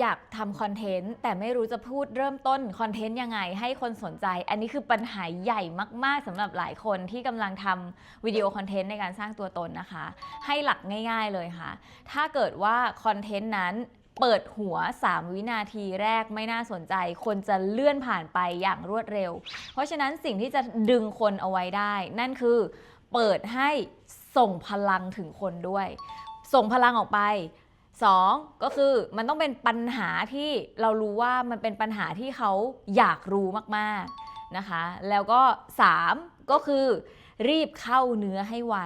อยากทำคอนเทนต์แต่ไม่รู้จะพูดเริ่มต้นคอนเทนต์ยังไงให้คนสนใจ อันนี้คือปัญหาใหญ่มาก ๆสำหรับหลายคนที่กำลังทำวิดีโอคอนเทนต์ในการสร้างตัวตนนะคะ ให้หลักง่าย ๆเลยค่ะ ถ้าเกิดว่าคอนเทนต์นั้นเปิดหัว 3 วินาทีแรกไม่น่าสนใจ คนจะเลื่อนผ่านไปอย่างรวดเร็ว เพราะฉะนั้นสิ่งที่จะดึงคนเอาไว้ได้ นั่นคือเปิดให้ส่งพลังถึงคนด้วย ส่งพลังออกไป 2ก็คือมันต้องเป็นปัญหาที่เรารู้ว่ามันเป็นปัญหาที่เขาอยากรู้มากๆนะคะ แล้วก็ 3 ก็คือ รีบเข้าเนื้อให้ไว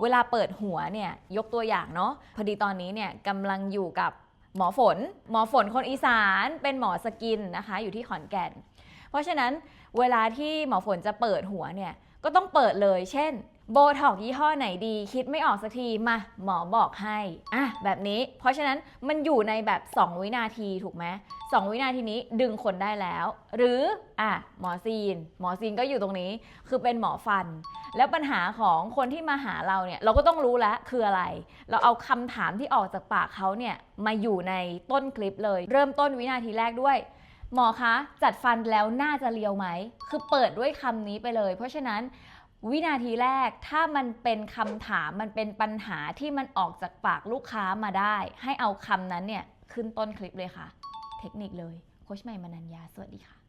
เวลาเปิดหัวเนี่ยยกตัวอย่างเนาะพอดีตอนนี้เนี่ยกำลังอยู่กับหมอฝน หมอฝนคนอีสานเป็นหมอสกินนะคะ อยู่ที่ขอนแก่น เพราะฉะนั้นเวลาที่หมอฝนจะเปิดหัวเนี่ย ก็ต้องเปิดเลยเช่นโบท็อกยี่ห้อไหนดีคิดไม่ออกสักทีมาหมอบอกให้อะแบบนี้ เพราะฉะนั้นมันอยู่ในแบบ 2 วินาทีถูกไหมสองวินาทีนี้ดึงคนได้แล้ว หรืออะหมอซีน หมอซีนก็อยู่ตรงนี้คือเป็นหมอฟัน แล้วปัญหาของคนที่มาหาเราเนี่ยเราก็ต้องรู้แล้วคืออะไร เราเอาคำถามที่ออกจากปากเขาเนี่ยมาอยู่ในต้นคลิปเลย เริ่มต้นวินาทีแรกด้วย หมอคะ จัดฟันแล้วน่าจะเลียวไหม คือเปิดด้วยคำนี้ไปเลย เพราะฉะนั้นวินาทีแรกถ้ามันเป็นคำถามมันเป็นปัญหาที่มันออกจากปากลูกค้ามาได้ ให้เอาคำนั้นเนี่ยขึ้นต้นคลิปเลยค่ะ เทคนิคเลยโคชใหม่มนัญญาสวัสดีค่ะ